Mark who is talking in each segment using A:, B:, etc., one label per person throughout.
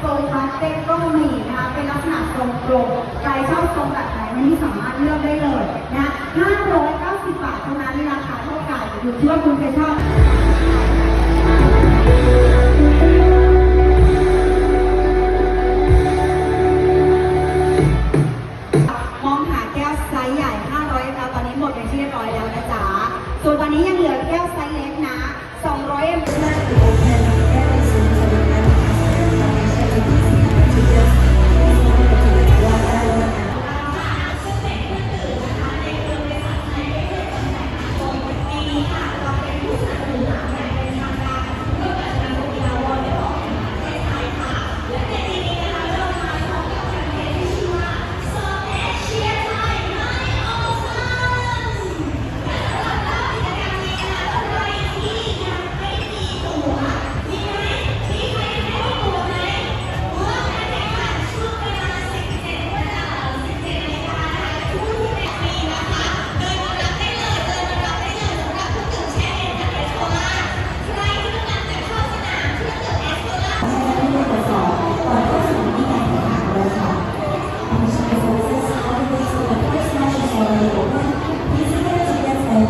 A: โซฟาเต็กก็มีนะคะ เป็นลักษณะทรงกลมใครชอบทรงแบบไหนนี่สามารถเลือกได้เลยนะ590 บาทเท่านั้นราคาเท่ากันอยู่ที่ว่าคุณจะชอบมองหาแก้วไซส์ใหญ่ 500แล้วตอนนี้หมดเป็นที่เรียบร้อยแล้วนะจ๊ะ ส่วนตอนนี้ยังเหลือแก้วไซส์เล็กนะ 200 ml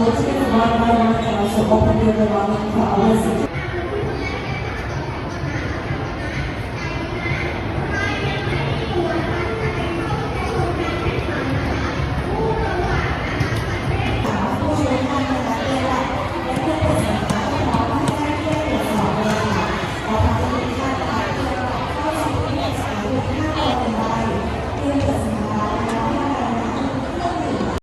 B: వచ్చిన వాళ్ళు ఓపెన్ చేయడం వాళ్ళకి కావాల్సిన